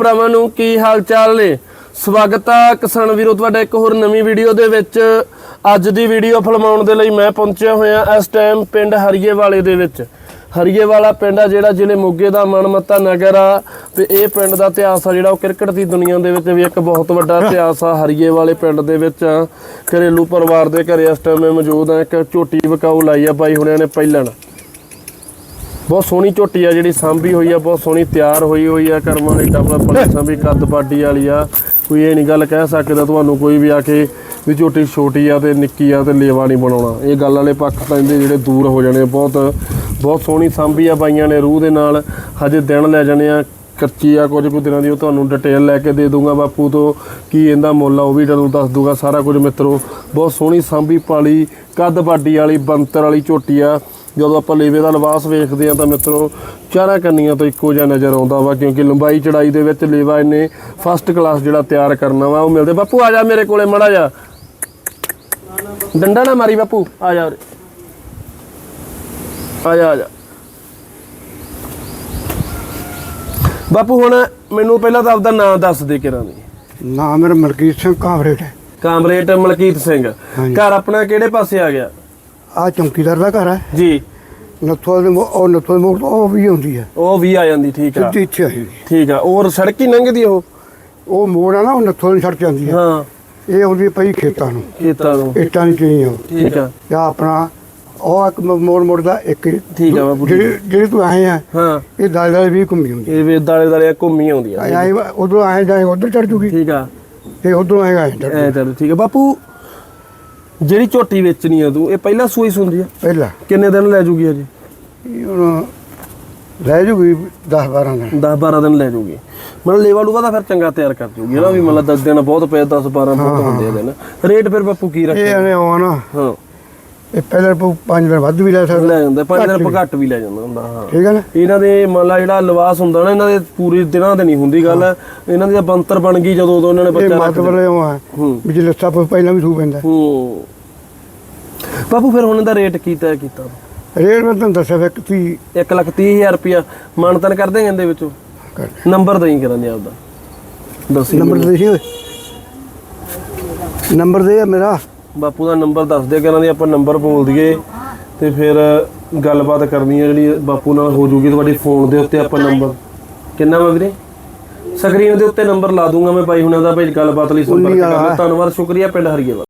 ਭਰਾਵਾਂ ਨੂੰ ਕੀ ਹਾਲ ਚਾਲ ਨੇ? ਸਵਾਗਤ ਆ ਕਿਸਾਨ ਵੀਰੋ ਤੁਹਾਡਾ ਇੱਕ ਹੋਰ ਨਵੀਂ ਵੀਡੀਓ ਦੇ ਵਿੱਚ। ਅੱਜ ਦੀ ਵੀਡੀਓ ਫਿਲਮਾਉਣ ਦੇ ਲਈ ਮੈਂ ਪਹੁੰਚਿਆ ਹੋਇਆ ਇਸ ਟਾਈਮ ਪਿੰਡ ਹਰੀਏਵਾਲੇ ਦੇ ਵਿੱਚ। ਹਰੀਏਵਾਲਾ ਪਿੰਡ ਆ ਜਿਹੜਾ ਜ਼ਿਲ੍ਹੇ ਮੋਗੇ ਦਾ ਮਨਮੱਤਾ ਨਗਰ ਆ ਤੇ ਇਹ ਪਿੰਡ ਦਾ ਇਤਿਹਾਸ ਆ ਜਿਹੜਾ ਉਹ ਕ੍ਰਿਕਟ ਦੀ ਦੁਨੀਆ ਦੇ ਵਿੱਚ ਵੀ ਇੱਕ ਬਹੁਤ ਵੱਡਾ ਇਤਿਹਾਸ ਆ ਹਰੀਏਵਾਲੇ ਪਿੰਡ ਦੇ ਵਿੱਚ। ਘਰੇਲੂ ਪਰਿਵਾਰ ਦੇ ਘਰੇ ਇਸ ਟਾਈਮ ਮੈਂ ਮੌਜੂਦ ਆ ਇੱਕ ਝੋਟੀ ਵਿਕਾਊ ਲਾਈ ਆ ਬਾਈ ਹੁਣਿਆਂ ਨੇ ਪਹਿਲਣ। ਬਹੁਤ ਸੋਹਣੀ ਝੋਟੀ ਆ ਜਿਹੜੀ ਸਾਂਭੀ ਹੋਈ ਆ, ਬਹੁਤ ਸੋਹਣੀ ਤਿਆਰ ਹੋਈ ਹੋਈ ਆ, ਕਰਮਾਂ ਵਾਲੀ ਟਾਪਾ ਪਲੇਸਾਂ ਵੀ ਕੱਦ ਬਾਡੀ ਵਾਲੀ ਆ। ਕੋਈ ਇਹ ਨਹੀਂ ਗੱਲ ਕਹਿ ਸਕਦਾ ਤੁਹਾਨੂੰ ਕੋਈ ਵੀ ਆ ਕੇ ਵੀ ਝੋਟੀ ਛੋਟੀ ਆ ਤੇ ਨਿੱਕੀ ਆ ਤੇ ਲੇਵਾ ਨਹੀਂ ਬਣਾਉਣਾ। ਇਹ ਗੱਲ ਵਾਲੇ ਪੱਖ ਤਾਂ ਇਹਦੇ ਜਿਹੜੇ ਦੂਰ ਹੋ ਜਾਣੇ ਬਹੁਤ ਬਹੁਤ ਸੋਹਣੀ ਸਾਂਭੀ ਆ ਬਾਈਆਂ ਨੇ ਰੂਹ ਦੇ ਨਾਲ। ਹਜੇ ਦਿਨ ਲੈ ਜਾਣੇ ਆ ਕੱਚੀ ਆ ਕੁਝ ਕੁ ਦਿਨਾਂ ਦੀ, ਉਹ ਤੁਹਾਨੂੰ ਡਿਟੇਲ ਲੈ ਕੇ ਦੇ ਦੂੰਗਾ ਬਾਪੂ ਤੋਂ ਕੀ ਇਹਦਾ ਮੁੱਲ ਆ, ਉਹ ਵੀ ਤੁਹਾਨੂੰ ਦੱਸ ਦੂੰਗਾ ਸਾਰਾ ਕੁਝ ਮਿੱਤਰੋ। ਬਹੁਤ ਸੋਹਣੀ ਸਾਂਭੀ ਪਾਲੀ, ਕੱਦ ਬਾਡੀ ਵਾਲੀ ਬੰਤਰ ਵਾਲੀ ਝੋਟੀ ਆ। ਜਦੋਂ ਆਪਾਂ ਲੇਵੇ ਦਾ ਲਿਬਾਸ ਵੇਖਦੇ ਆ ਤਾਂ ਮਿੱਤਰੋ ਚਾਰਾਂ ਕੰਨੀਆਂ ਤੋਂ ਇੱਕੋ ਜਿਹਾ ਨਜ਼ਰ ਆਉਂਦਾ ਵਾ ਕਿਉਂਕਿ ਲੰਬਾਈ ਚੜਾਈ ਦੇ ਵਿੱਚ ਲੇਵਾ ਇਹਨੇ ਫਸਟ ਕਲਾਸ ਜਿਹੜਾ ਤਿਆਰ ਕਰਨਾ ਵਾ ਉਹ ਮਿਲਦੇ। ਬਾਪੂ ਆ ਜਾ ਮੇਰੇ ਕੋਲੇ ਮੜਾ ਜਾ ਡੰਡਾ ਨਾ ਮਾਰੀ ਬਾਪੂ। ਆ ਜਾ ਉਰੇ। ਆ ਜਾ ਆ ਜਾ। ਬਾਪੂ ਹੁਣ ਮੈਨੂੰ ਪਹਿਲਾਂ ਤਾਂ ਆਪਦਾ ਨਾਮ ਦੱਸ ਦੇ ਕਿਰਾਂ ਦੀ ਨਾ ਮੇਰਾ ਮਲਕੀਤ ਸਿੰਘ ਕਾਮਰੇਟ ਹੈ। ਕਾਮਰੇਟ ਮਲਕੀਤ ਸਿੰਘ। ਘਰ ਆਪਣਾ ਕਿਹੜੇ ਪਾਸੇ ਆ ਗਿਆ? ਆ ਚੌਂਕੀਦਾਰ ਦਾ ਘਰ ਹੈ। ਜੀ। ਨੱਥੋ ਦੇ ਮੋ- ਉਹ ਨੱਥੋ ਦੇ ਮੋੜ ਤੋਂ ਉਹ ਵੀ ਹੁੰਦੀ ਹੈ। ਉਹ ਵੀ ਆ ਜਾਂਦੀ ਠੀਕ ਆ। ਸਿੱਧੀ ਇੱਥੇ ਆਈ ਠੀਕ ਆ। ਔਰ ਸੜਕ ਹੀ ਲੰਘਦੀ ਉਹ? ਉਹ ਮੋੜ ਆ ਨਾ ਉਹ ਨੱਥੋ ਦੀ ਸੜਕ ਜਾਂਦੀ ਹੈ। ਹਾਂ। ਇਹ ਆਉਂਦੀ ਪਈ ਖੇਤਾਂ ਨੂੰ। ਖੇਤਾਂ ਨੂੰ। ਇੱਟਾਂ ਦੀ ਆ ਠੀਕ ਆ। ਜਾਂ ਆਪਣਾ ਉਹ ਇੱਕ ਮ- ਮੋੜ ਮੋੜ ਦਾ ਇੱਕ ਠੀਕ ਆ ਬਾਪੂ, ਠੀਕ ਜਿਹੜੀ ਜਿਹੜੀ ਤੂੰ ਆਏ ਆ ਹਾਂ। ਇਹ ਦਾਲ ਦਾਲ ਵੀ ਘੁੰਮੀ ਹੁੰਦੀ ਇਹ ਵੀ ਦਾਲੇ ਦਾਲੇ ਘੁੰਮੀ ਆਉਂਦੀ ਆ। ਆਏ ਉਧਰੋਂ ਆਏ ਜਾਏ ਉਧਰ ਚੜ ਜੂਗੀ। ਠੀਕ ਆ। ਤੇ ਉਧਰੋਂ ਆਏਗਾ ਐ ਚੱਲ ਠੀਕ ਆ। ਬਾਪੂ ਜਿਹੜੀ ਝੋਟੀ ਵੇਚਣੀ ਆ ਤੂੰ ਇਹ ਪਹਿਲਾਂ ਸੂਈ ਸੁੰਦੀ ਆ? ਪਹਿਲਾਂ। ਕਿੰਨੇ ਦਿਨ ਲੈ ਜੂਗੀ ਅਜੇ? ਇਹ ਹੁਣ ਲੈ ਜੂਗੀ 10 12 ਦਿਨ। 10 12 ਦਿਨ ਲੈ ਜੂਗੀ। ਮਤਲਬ ਲੇਵਾ ਲੂਵਾ ਤਾਂ ਫਿਰ ਚੰਗਾ ਤਿਆਰ ਕਰ ਜੂਗੀ ਨਾ ਵੀ ਮਤਲਬ 10 ਦਿਨ ਬਹੁਤ ਪਏ 10 12 ਬਹੁਤ ਹੁੰਦੇ ਆ ਦਿਨ। ਰੇਟ ਫਿਰ ਬਾਪੂ ਕੀ ਇਹ ਰੱਖਿਆ ਐਵੇਂ ਆਉਣਾ। ਹਾਂ। ਇਹ ਪਹਿਲਾਂ ਪੰਜ ਦਿਨ ਵੱਧ ਵੀ ਲੈ ਸਕਦਾ। ਲੈ ਜਾਂਦਾ ਪੰਜ ਦਿਨ ਘੱਟ ਵੀ ਲੈ ਜਾਂਦਾ ਹੁੰਦਾ ਹਾਂ। ਠੀਕ ਹੈ ਨਾ? ਇਹਨਾਂ ਦੇ ਮੰਨ ਲਾ ਜਿਹੜਾ ਲਿਬਾਸ ਹੁੰਦਾ ਨਾ ਇਹਨਾਂ ਦੇ ਪੂਰੇ ਦਿਨਾਂ ਦੇ ਨਹੀਂ ਹੁੰਦੀ ਗੱਲ। ਇਹਨਾਂ ਦੀ ਤਾਂ ਬੰਤਰ ਬਣ ਗਈ ਜਦੋਂ ਇਹਨਾਂ ਨੇ ਇਹ ਬੱਚਾ ਰੱਖ ਵਾਲੇ ਉਹ ਆ ਵੀ ਜੇ ਲੱਸਾ ਪਹਿਲਾਂ ਵੀ ਸੂ ਪੈਂਦਾ। ਹੂੰ। ਬਾਪੂ ਫਿਰ ਹੁਣ ਇਹਦਾ ਰੇਟ ਕੀ ਤੈਅ ਕੀਤਾ? ਰੇਟ ਮੈਂ ਤੁਹਾਨੂੰ ਦੱਸਿਆ ਫਿਰ ਕਿ 1 ਲੱਖ 30 ਹਜ਼ਾਰ ਰੁਪਿਆ ਮਾਨਤਨ ਕਰਦੇ ਕਹਿੰਦੇ ਵਿੱਚੋਂ? ਨੰਬਰ ਦੇਈ ਕਰਾਂਗੇ ਆਪਦਾ। ਦੱਸੀ ਨੰਬਰ ਦੇ ਨੰਬਰ ਦੇ ਮੇਰਾ। ਬਾਪੂ ਦਾ ਨੰਬਰ ਦੱਸ ਦੇ ਕਰਾਂਗੇ ਆਪਾਂ ਨੰਬਰ ਬੋਲ ਦਈਏ ਤੇ ਫਿਰ ਗੱਲਬਾਤ ਕਰਨੀ ਹੈ ਜਿਹੜੀ ਬਾਪੂ ਨਾਲ ਹੋ ਜੂਗੀ ਤੁਹਾਡੀ ਫੋਨ ਦੇ ਉੱਤੇ ਆਪਾਂ ਨੰਬਰ। ਕਿੰਨਾ ਵਾ ਵੀਰੇ? ਸਕਰੀਨ ਦੇ ਉੱਤੇ ਨੰਬਰ ਲਾ ਦੂੰਗਾ ਮੈਂ ਬਾਈ ਹੁਣਾਂ ਦਾ ਭਾਈ ਗੱਲਬਾਤ ਲਈ ਸੰਪਰਕ ਕਰਨਾ। ਧੰਨਵਾਦ ਸ਼ੁਕਰੀਆ ਪਿੰਡ ਹਰੀਏਵਾਲ